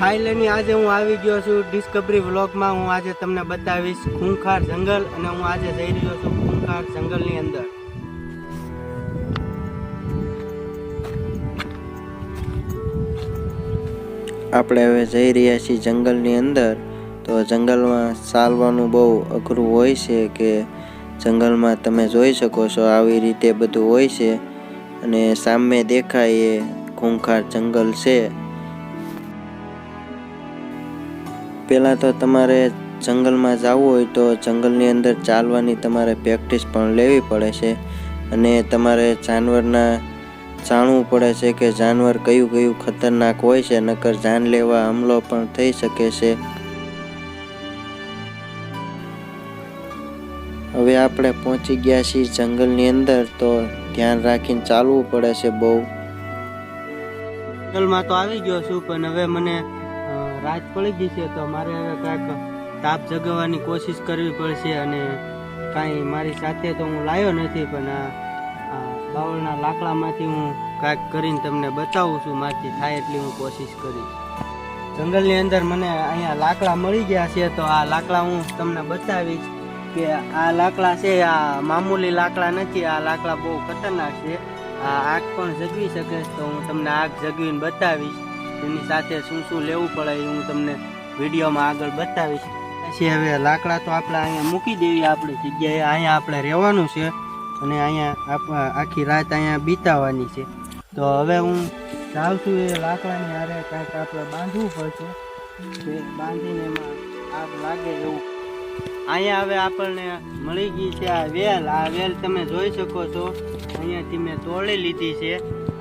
Finally આજે હું આવી ગયો છું ડિસ્કવરી વ્લોગમાં હું આજે તમને બતાવીશ ખૂંખાર જંગલ અને હું આજે જઈ રહ્યો છું ખૂંખાર જંગલની અંદર. આપણે હવે જઈ રહ્યા છીએ જંગલની અંદર. તો જંગલમાં ચાલવાનું બહુ અઘરું હોય છે કે જંગલમાં તમે જોઈ શકો છો આવી રીતે બધું હોય છે. અને સામે દેખાય એ ખૂંખાર જંગલ છે. પહેલાં તો તમારે જંગલમાં જવું હોય તો જંગલની અંદર ચાલવાની તમારે પ્રેક્ટિસ પણ લેવી પડે છે. અને તમારે જાનવરના જાણવું પડે છે કે જાનવર કયું કયું ખતરનાક હોય છે, નકર જાનલેવા હમલો પણ થઈ શકે છે. હવે આપણે પહોંચી ગયા છીએ જંગલની અંદર, તો ધ્યાન રાખીને ચાલવું પડે છે બહુ. જંગલમાં તો આવી ગયો છું, પણ હવે મને રાત પડી ગઈ છે તો મારે હવે કાંઈક તાપ જગાવવાની કોશિશ કરવી પડશે અને કાંઈ મારી સાથે તો હું લાવ્યો નથી, પણ બાવળના લાકડામાંથી હું કાંઈક કરીને તમને બતાવું છું, મારથી થાય એટલી હું કોશિશ કરીશ. જંગલની અંદર મને અહીંયા લાકડા મળી ગયા છે, તો આ લાકડા હું તમને બતાવીશ કે આ લાકડા છે, આ મામૂલી લાકડા નથી, આ લાકડા બહુ ખતરનાક છે. આ આગ પણ જગવી શકે તો હું તમને આગ જગવીને બતાવીશ. એની સાથે શું શું લેવું પડે એ હું તમને વિડીયોમાં આગળ બતાવીશ. પછી હવે લાકડા તો આપણે અહીંયા મૂકી દેવી આપણી જગ્યાએ. અહીંયા આપણે રહેવાનું છે અને અહીંયા આખી રાત અહીંયા બીતાવાની છે. તો હવે હું જાઉં છું એ લાકડાની હારે કાંઈક આપણે બાંધવું પડશે બાંધીને એમાં આગ લાગે એવું અહીંયા હવે આપણને મળી ગઈ છે આ વેલ. આ વેલ તમે જોઈ શકો છો. અહીંયાથી મેં તોડી લીધી છે.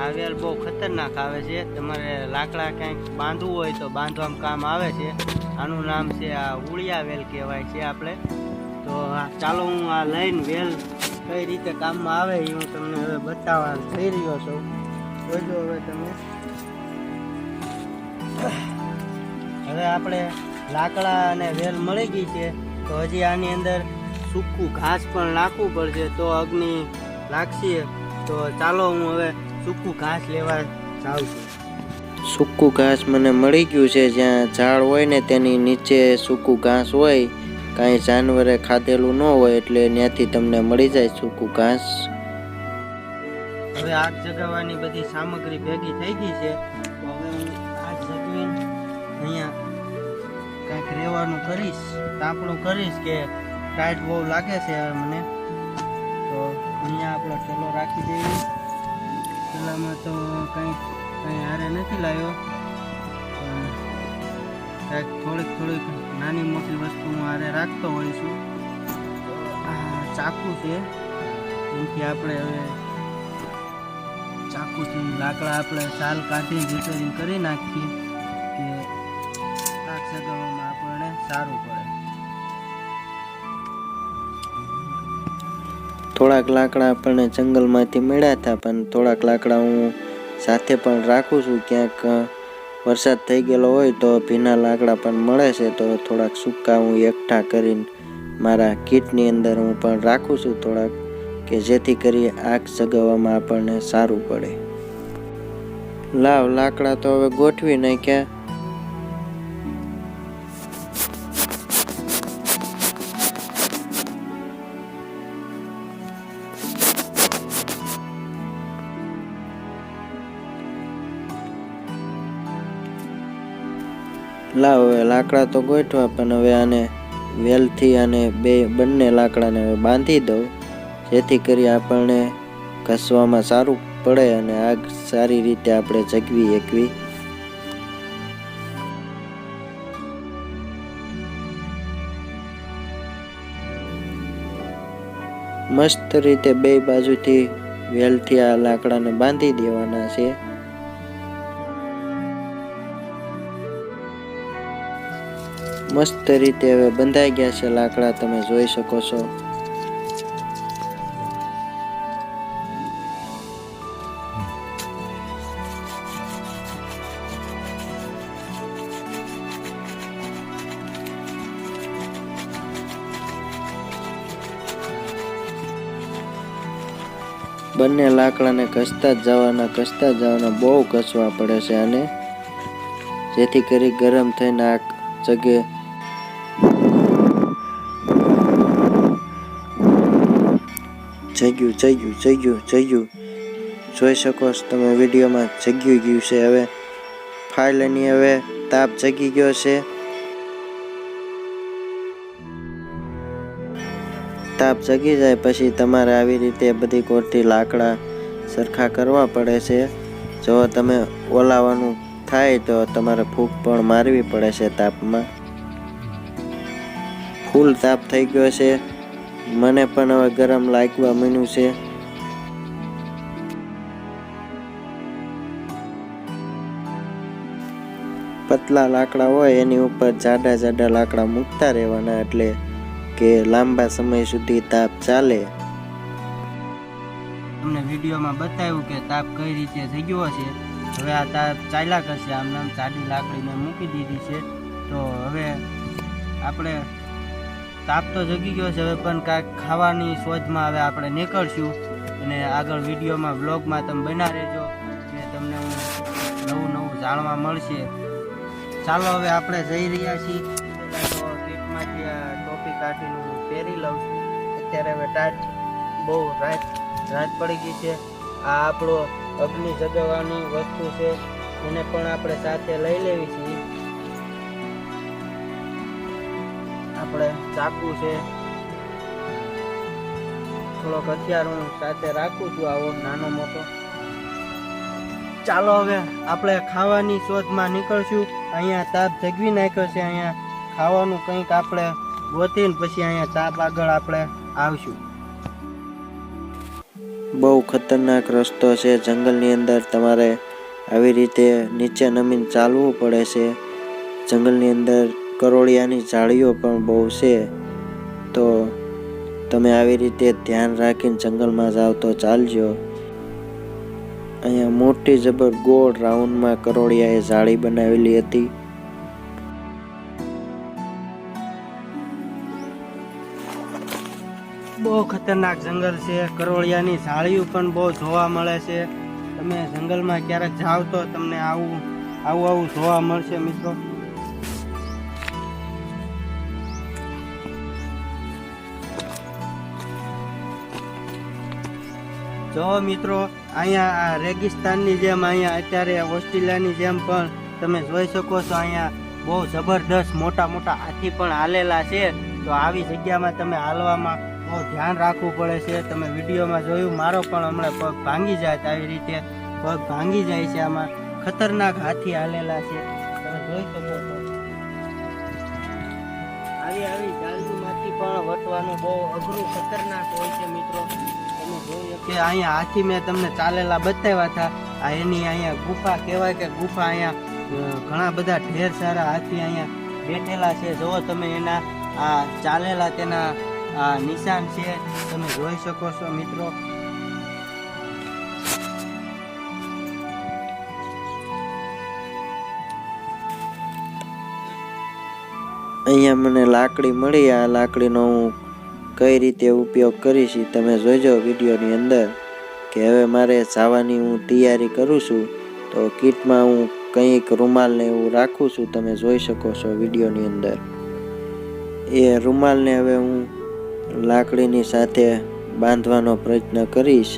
આ વેલ બહુ ખતરનાક આવે છે. તમારે લાકડા કંઈક બાંધવું હોય તો બાંધવામાં કામ આવે છે. આનું નામ છે આ ઉળિયા વેલ કહેવાય છે આપણે. તો ચાલો હું આ લઈને વેલ કઈ રીતે કામમાં આવે એ હું તમને હવે બતાવવા થઈ રહ્યો છું. જોજો હવે તમે. હવે આપણે લાકડા અને વેલ મળી ગઈ છે. તો હજી આની અંદર સૂકું ઘાસ પણ નાખવું પડશે. તો અગ્નિ લાગશે. તો ચાલો હું હવે સૂકું ઘાસ લેવા જાઉં છું. સૂકું ઘાસ મને મળી ગયું છે. જ્યાં ઝાડ હોય ને તેની નીચે સૂકું ઘાસ હોય કાંઈ જાનવરે ખાધેલું ન હોય એટલે ત્યાંથી તમને મળી જાય સૂકું ઘાસ. હવે આગ જગાવવાની બધી સામગ્રી ભેગી થઈ ગઈ છે. કંઈક કરીશ, તાપણું કરીશ કે ટાઈટ બહુ લાગે છે હવે મને. તો અહીંયા આપણો ઠેલો રાખી દઈએ. ઠેલામાં તો કંઈ કંઈ હારે નથી લાવ્યો. કંઈક થોડીક થોડીક નાની મોટી વસ્તુ હું હારે રાખતો હોઈશું. આ ચાકુ છે. એમથી આપણે હવે ચાકુથી લાકડા આપણે સાલ કાઢી રિપેરિંગ કરી નાખીએ. સારું પડે. થોડાક લાકડા આપણને જંગલમાંથી મળ્યા હતા, પણ થોડાક લાકડા હું સાથે પણ રાખું છું. ક્યાંક વરસાદ થઈ ગયેલો હોય તો ભીના લાકડા પણ મળે છે, તો થોડાક સૂકા હું એકઠા કરીને મારા કીટની અંદર હું પણ રાખું છું થોડાક, કે જેથી કરી આગ સગાવવામાં આપણને સારું પડે. લાવ, લાકડા તો હવે ગોઠવી નાખ્યા. લાવ, હવે લાકડા તો ગોઠવા, પણ હવે આને વેલથી અને બે, બંને લાકડાને હવે બાંધી દઉં. જેથી કરી આપણને ઘસવામાં સારું પડે અને આગ સારી રીતે આપણે જગવી એકવી. મસ્ત રીતે બે બાજુથી વેલથી આ લાકડાને બાંધી દેવાના છે. મસ્ત રીતે હવે બંધાઈ ગયા છે લાકડા, તમે જોઈ શકો છો. બંને લાકડાને ઘસતા જ જવાના, ઘસતા જવાના, બહુ ઘસવા પડે છે અને જેથી કરી ગરમ થઈને આ જગે. જગ્યું જગ્યું જગ્યું જગ્યું જોઈ શકો છો તમે વિડીયોમાં જગ્યું ગયું છે. હવે ફાઇલની હવે તાપ જગી ગયો છે. તાપ જગી જાય પછી તમારે આવી રીતે બધી કોરથી લાકડા સરખા કરવા પડે છે. જો તમે ઓલાવાનું થાય તો તમારે ફૂંક પણ મારવી પડે છે તાપમાં. ફૂલ તાપ થઈ ગયો છે. મને પણ હવે ગરમ લાગવા માંડ્યું છે. પતલા લાકડા હોય એની ઉપર જાડા જાડા લાકડા મૂકતા રહેવાના એટલે કે લાંબા સમય સુધી તાપ ચાલે. તમને વિડીયોમાં બતાવ્યું કે તાપ કઈ રીતે થઈ ગયો છે હવે આ તાપ ચાલ્યા કરશે. આમ નામ જાડી લાકડી મૂકી દીધી છે. તો હવે આપણે તાપ તો જગી ગયો છે હવે, પણ કાંઈક ખાવાની શોધમાં હવે આપણે નીકળશું. અને આગળ વિડીયોમાં બ્લોગમાં તમે બના રહેજો, કે તમને નવું નવું જાણવા મળશે. ચાલો હવે આપણે જઈ રહ્યા છીએ. તો કીટમાંથી આ ટોપી કાઢીને પહેરી લઉં છું. અત્યારે હવે ટાટ બહુ રાત રાત પડી ગઈ છે. આ આપણો અગ્નિ જગાવવાની વસ્તુ છે. એને પણ આપણે સાથે લઈ લેવી છીએ આપણે ચાકુ છે. થોડોક હથિયાર હું સાથે રાખું છું આવો નાનો મોટો. ચાલો હવે આપણે ખાવાની શોધમાં નીકળશું. અહીંયા તાપ જગવી નાખ્યો છે, અહીંયા ખાવાનું કંઈક આપણે ગોતીને પછી અહીંયા તાપ આગળ આપણે આવશું. બહુ ખતરનાક રસ્તો છે. જંગલની અંદર તમારે આવી રીતે નીચે નમીને ચાલવું પડે છે. જંગલની અંદર કરોળિયાની ઝાડીઓ પણ બહુ છે, તો તમે આવી રીતે ધ્યાન રાખીને જંગલમાં જાઓ તો ચાલજો. અહીંયા મોટી જબર ગોળ રાઉન્ડમાં કરોળિયાએ જાળી બનાવેલી હતી. બહુ ખતરનાક જંગલ છે. કરોળિયાની ઝાડીઓ પણ બહુ જોવા મળે છે. તમે જંગલમાં ક્યારેક જાઓ તો તમને આવું આવું આવું જોવા મળશે મિત્રો. જો મિત્રો, અહીંયા આ રેગિસ્તાનની જેમ અહીંયા અત્યારે ઓસ્ટ્રેલિયાની જેમ પણ તમે જોઈ શકો છો અહીંયા બહુ જબરદસ્ત મોટા મોટા હાથી પણ હાલેલા છે. તો આવી જગ્યામાં તમે હાલવામાં બહુ ધ્યાન રાખવું પડે છે. તમે વિડીયોમાં જોયું, મારો પણ હમણાં પગ ભાંગી જાય આવી રીતે. પગ ભાંગી જાય છે આમાં. ખતરનાક હાથી હાલેલા છે. તમે જોઈ શકો છો. આવી આવી જાળીમાંથી પણ વટવાનું બહુ અઘરું ખતરનાક હોય છે મિત્રો. કે અહીંયા હાથી મેં તમને ચાલેલા બતાવ્યા હતા. આ એની અહીંયા ગુફા કહેવાય કે ગુફા અહીંયા ઘણા બધા ઢેર સારા હાથી અહીંયા બેઠેલા છે. જુઓ તમે એના, આ ચાલેલા તેના, આ નિશાન છે. તમે જોઈ શકો છો મિત્રો. અહીંયા મને લાકડી મળી. આ લાકડીનો હું કઈ રીતે ઉપયોગ કરીશ તમે જોજો વિડીયોની અંદર કે હવે મારે જવાની હું તૈયારી કરું છું તો કીટમાં હું કંઈક રૂમાલને એવું રાખું છું, તમે જોઈ શકો છો વિડીયોની અંદર. એ રૂમાલને હવે હું લાકડીની સાથે બાંધવાનો પ્રયત્ન કરીશ.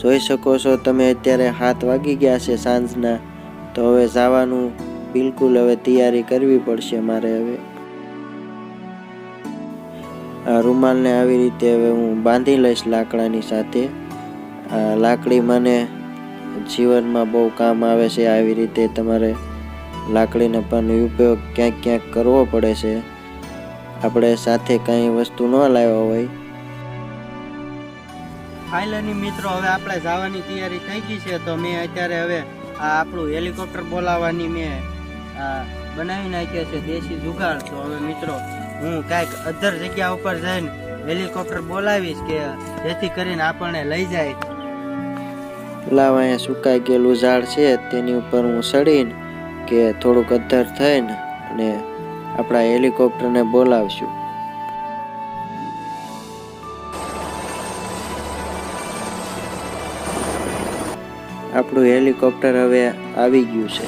જોઈ શકો છો તમે અત્યારે હાથ વાગી ગયા છે સાંજના, તો હવે જવાનું બિલકુલ હવે તૈયારી કરવી પડશે મારે હવે. રૂમાલને આવી રીતે હવે હું બાંધી લઈશ લાકડાની સાથે. લાકડી મને જીવનમાં બહુ કામ આવે છે. આવી રીતે તમારે લાકડીનો પણ ઉપયોગ ક્યાંક ક્યાંક કરવો પડે છે. આપણે સાથે કાંઈ વસ્તુ ન લાવ્યા હોય. ફાઇલની મિત્રો, હવે આપણે જવાની તૈયારી થઈ ગઈ છે. તો મેં અત્યારે હવે આ આપણું હેલિકોપ્ટર બોલાવવાની મેં બનાવી નાખ્યા છે, દેશી જુગાડ તો હવે મિત્રો હું કાંઈક અધર જગ્યા ઉપર જઈને હેલિકોપ્ટર બોલાવીશ કે જેથી કરીને આપણને લઈ જાય. લાવ અહીંયા સુકાઈ ગયેલું ઝાડ છે, તેની ઉપર હું સડીને કે થોડુંક અધર થઈને અને આપણા હેલિકોપ્ટરને બોલાવશું. આપણું હેલિકોપ્ટર હવે આવી ગયું છે.